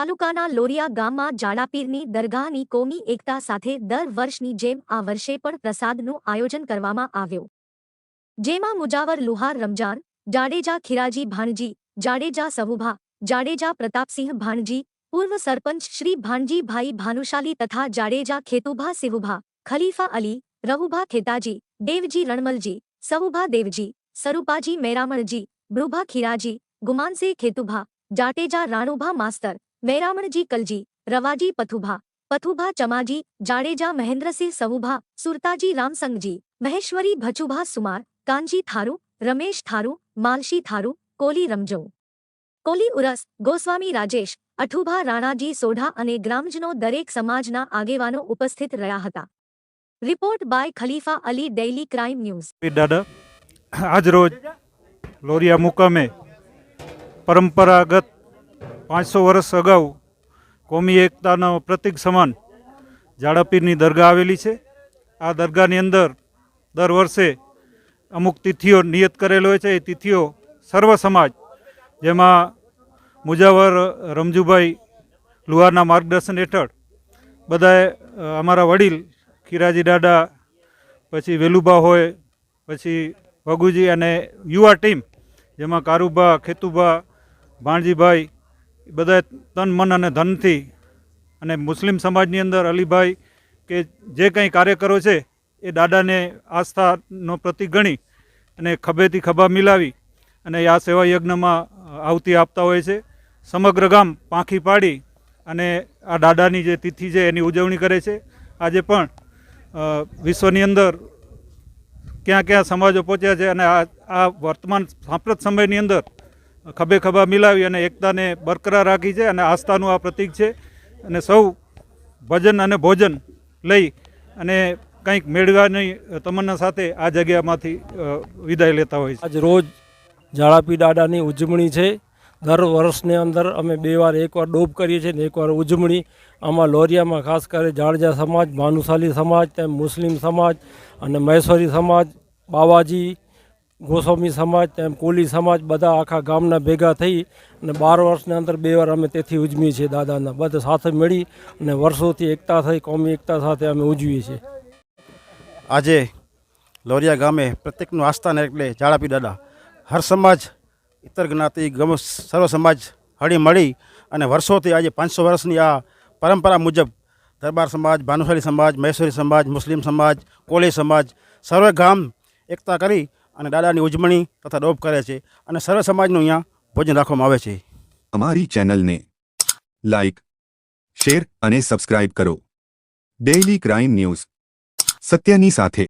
તાલુકાના લોરિયા ગામમાં જાડાપીરની દરગાહની કોમી એકતા સાથે દર વર્ષની જેમ આ વર્ષે પણ પ્રસાદનું આયોજન કરવામાં આવ્યું. જેમાં મુજાવર લુહાર રમજાન, જાડેજા ખીરાજી ભાણજી, જાડેજા સહુભા જાડેજા પ્રતાપસિંહ ભાણજી, પૂર્વ સરપંચ શ્રી ભાણજીભાઈ ભાનુશાલી તથા જાડેજા ખેતુભા સિહુભા ખલીફા અલી રહુભા ખેતાજી, દેવજી રણમલજી સહુભા દેવજી, સરૂપાજી મેરામણજી, બૃભા ખીરાજી ગુમાનસે ખેતુભા, જાટેજા રાણુભા માસ્તર મેરામણજી કલજી, રવાજી પથુભા પથુભા ચમાજી, જાડેજા મહેન્દ્રસિંહ સહુભા સુરતાજી રામસંગજી, મહેશ્વરી ભચુભા સુમાર, કાનજી થારુ, રમેશ થારુ, માલશી થારુ, કોલી રમજો કોલી ઉરસ, ગોસ્વામી રાજેશ, અઠુભા રાણાજી સોઢા અને ગ્રામજનો દરેક સમાજના આગેવાનો ઉપસ્થિત રહ્યા હતા. Report by Khalifa Ali, daily crime news. દાદા, આજ લોરિયા મુકામે પરંપરાગત પાંચસો વર્ષ અગાઉ કોમી એકતાનો પ્રતિક સમાન જાડાપીરની દરગાહ આવેલી છે. આ દરગાહની અંદર દર વર્ષે અમુક તિથિઓ નિયત કરેલો હોય છે. એ તિથિઓ સર્વ સમાજ, જેમાં મુજાવર રમજુભાઈ લુહારના માર્ગદર્શન હેઠળ બધાએ અમારા વડીલ ખીરાજી દાદા, પછી વેલુબા હોય, પછી વગુજી અને યુવા ટીમ, જેમાં કારુબા ખેતુબા ભાણજીભાઈ બધા તન, મન અને ધનથી અને મુસ્લિમ સમાજની અંદર અલીભાઈ કે જે કંઈ કાર્યકરો છે, એ દાદાને આસ્થાનો પ્રતિક ગણી અને ખભેથી ખભા મિલાવી અને આ સેવા યજ્ઞમાં આવતી આપતા હોય છે. સમગ્ર ગામ પાંખી પાડી અને આ દાદાની જે તિથિ છે, એની ઉજવણી કરે છે. આજે પણ વિશ્વની અંદર ક્યાં ક્યાં સમાજો પહોંચ્યા છે અને આ આ વર્તમાન સાંપ્રત સમયની અંદર ખભે ખભા મિલાવી અને એકતાને બરકરાર રાખી છે અને આસ્થાનું આ પ્રતીક છે. અને સૌ ભજન અને ભોજન લઈ અને કંઈક મેળવાની તમન્ના સાથે આ જગ્યામાંથી વિદાય લેતા હોય છે. આજ રોજ જાળાપી દાદાની ઉજવણી છે. દર વર્ષની અંદર અમે બે વાર એકવાર ડોબ કરીએ છીએ ને એકવાર ઉજવણી. આમાં લોરિયામાં ખાસ કરી જાડજા સમાજ, ભાનુશાલી સમાજ, તેમ મુસ્લિમ સમાજ અને મહેશ્વરી સમાજ, બાવાજી ગોસ્વામી સમાજ તેમ કોલી સમાજ બધા આખા ગામના ભેગા થઈ અને બાર વર્ષની અંદર બે વાર અમે તેથી ઉજવીએ છીએ દાદાના. બધા સાથે મળી અને વર્ષોથી એકતા થઈ, કોમી એકતા સાથે અમે ઉજવીએ છીએ. આજે લોરિયા ગામે પ્રત્યેકનું આસ્થાન એટલે જાળાપી દાદા. હર સમાજ, ઇતર જ્ઞાતિ, ગમ સર્વ સમાજ હળી મળી અને વર્ષોથી આજે પાંચસો વર્ષની આ પરંપરા મુજબ દરબાર સમાજ, ભાનુશાલી સમાજ, મહેશ્વરી સમાજ, મુસ્લિમ સમાજ કોળી સમાજ, સર્વે ગામ એકતા કરી અને દાદાની ઉજવણી તથા ડોપ કરે છે અને સર્વ સમાજનું અહીંયા ભોજન રાખવામાં આવે છે. અમારી ચેનલને લાઈક, શેર અને સબસ્ક્રાઇબ કરો. Daily crime news. સત્યની સાથે.